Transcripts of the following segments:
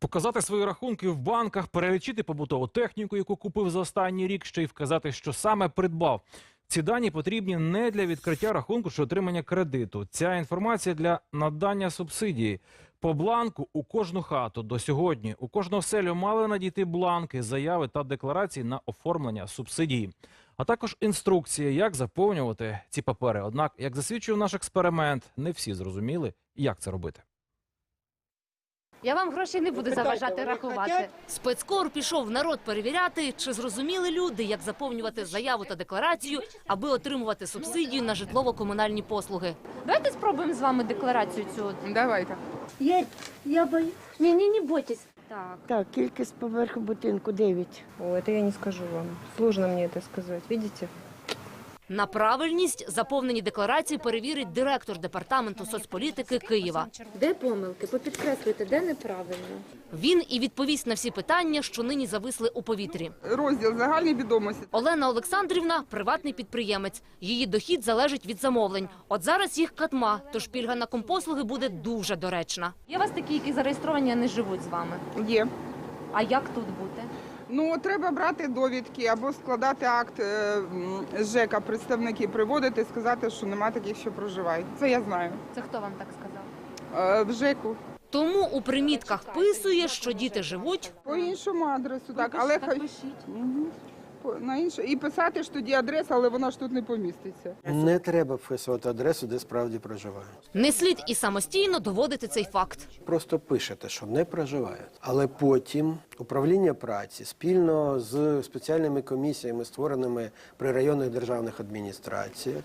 Показати свої рахунки в банках, перелічити побутову техніку, яку купив за останній рік, ще й вказати, що саме придбав. Ці дані потрібні не для відкриття рахунку чи отримання кредиту. Ця інформація для надання субсидії. По бланку у кожну хату до сьогодні у кожну оселю мали надійти бланки, заяви та декларації на оформлення субсидії. А також інструкція, як заповнювати ці папери. Однак, як засвідчує наш експеримент, не всі зрозуміли, як це робити. Я вам гроші не буду заважати рахувати. Спецкор пішов в народ перевіряти, чи зрозуміли люди, як заповнювати заяву та декларацію, аби отримувати субсидію на житлово-комунальні послуги. Давайте спробуємо з вами декларацію цю. Давайте. Я, я боюсь. Ні, ні, не бойтесь. Так. Так, кількість поверху будинку 9. О, это я не скажу вам. Сложно мне это сказать. Видите? На правильність заповнені декларації перевірить директор департаменту соцполітики Києва. Де помилки? Попідкреслюйте, де неправильно. Він і відповість на всі питання, що нині зависли у повітрі. Розділ загальні відомості. Олена Олександрівна приватний підприємець. Її дохід залежить від замовлень. От зараз їх катма, тож пільга на компослуги буде дуже доречна. Є у вас такі, які зареєстровані, а не живуть з вами. Є. А як тут бути? Ну, треба брати довідки або складати акт е, з ЖЕКа, представники приводити, сказати, що нема таких, що проживають. Це я знаю. Це хто вам так сказав? Е, в ЖЕКу. Тому у примітках писує, що діти живуть По іншому адресу, так, але хай на інше і писати ж тоді адреса, але вона ж тут не поміститься. Не треба вписувати адресу, де справді проживають. Не слід і самостійно доводити цей факт. Просто пишете, що не проживають. Але потім управління праці спільно з спеціальними комісіями, створеними при районних державних адміністраціях,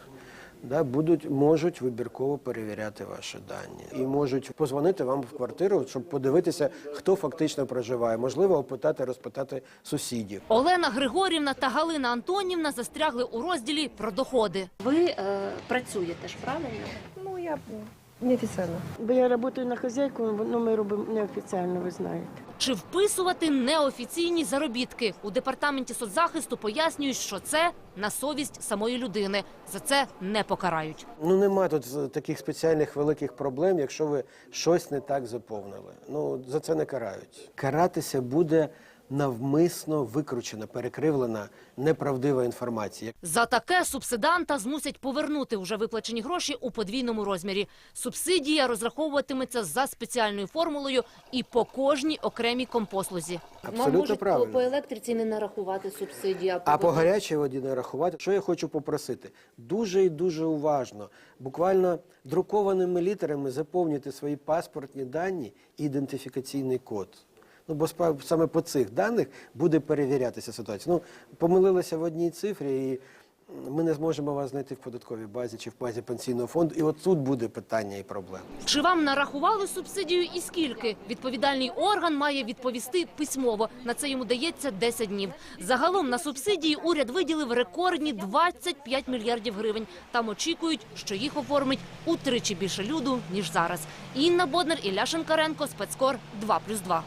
да, будуть, можуть вибірково перевіряти ваші дані. І можуть позвонити вам в квартиру, щоб подивитися, хто фактично проживає. Можливо, опитати, розпитати сусідів. Олена Григорівна та Галина Антонівна застрягли у розділі про доходи. Ви е, працюєте ж, правильно? Ну, я неофіційно. Бо я працюю на хазяйку, ну ми робимо неофіційно, ви знаєте. Чи вписувати неофіційні заробітки у департаменті соцзахисту пояснюють, що це на совість самої людини. За це не покарають. Ну нема тут таких спеціальних великих проблем, якщо ви щось не так заповнили. Ну за це не карають. Каратися буде навмисно викручена, перекривлена неправдива інформація. За таке субсиданта змусять повернути уже виплачені гроші у подвійному розмірі. Субсидія розраховуватиметься за спеціальною формулою і по кожній окремій компослузі. Абсолютно правильно. електриці не нарахувати субсидію, А по гарячій воді не рахувати. Що я хочу попросити? Дуже і дуже уважно, буквально друкованими літерами заповнюйте свої паспортні дані і ідентифікаційний код. Ну, бо саме по цих даних буде перевірятися ситуація. Ну, помилилися в одній цифрі, і ми не зможемо вас знайти в податковій базі чи в базі пенсійного фонду. І от тут буде питання і проблема. Чи вам нарахували субсидію і скільки? Відповідальний орган має відповісти письмово. На це йому дається 10 днів. Загалом на субсидії уряд виділив рекордні 25 мільярдів гривень. Там очікують, що їх оформить утричі більше люду ніж зараз. Інна Боднер, Ілля Шинкаренко, спецкор 2+,2.